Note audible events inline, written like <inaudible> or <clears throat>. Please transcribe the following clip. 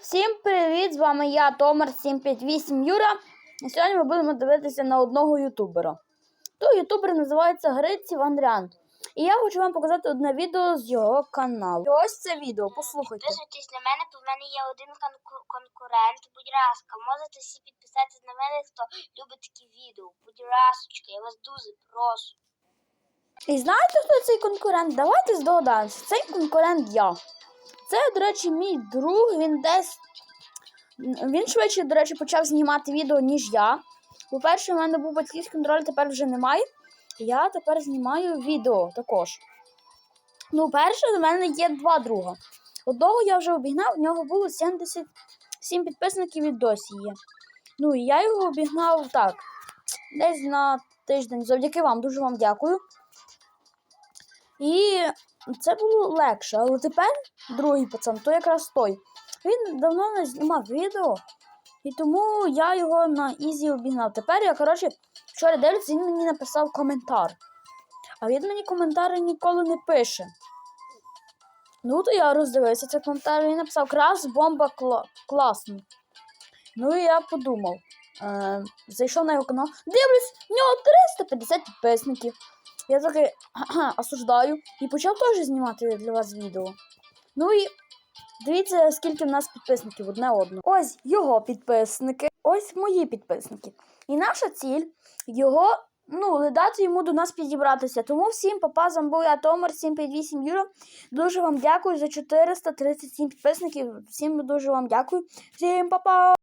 Всім привіт! З вами я, Томар 758 Юра. І сьогодні ми будемо дивитися на одного ютубера. Той ютубер називається Гриців Андріан. І я хочу вам показати одне відео з його каналу. І ось це відео, послухайте. Підписуйтесь на мене, бо в мене є один конку- конкурент. Будь ласка, можете всі підписатися на мене, хто любить такі відео. Будь ласочка, я вас дуже прошу. І знаєте, хто цей конкурент? Давайте здогадаємося. Цей конкурент я. Це, до речі, мій друг. Він десь. Він швидше, до речі, почав знімати відео, ніж я. По-перше, у мене був батьківський контроль, тепер вже немає. Я тепер знімаю відео також. Ну, перше, у мене є два друга. Одного я вже обігнав, у нього було 77 підписників і досі є. Ну, і я його обігнав так. Десь на тиждень. Завдяки вам, дуже вам дякую. І це було легше. Але тепер другий пацан, то якраз той. Він давно не знімав відео, і тому я його на Ізі обігнав. Тепер я, коротше, вчора дивлюсь, він мені написав коментар. А він мені коментари ніколи не пише. Ну, то я роздивився цей коментар, він написав крас, бомба кла- класно. Ну і я подумав. Е, зайшов на його канал. Дивлюсь, в нього 350 підписників. Я таки <clears throat> осуждаю і почав теж знімати для вас відео. Ну і дивіться, скільки в нас підписників одне одного. Ось його підписники, ось мої підписники. І наша ціль його. Ну, не дати йому до нас підібратися. Тому всім папа, був я Томар 758 Юро. Дуже вам дякую за 437 підписників. Всім дуже вам дякую. Всім папа!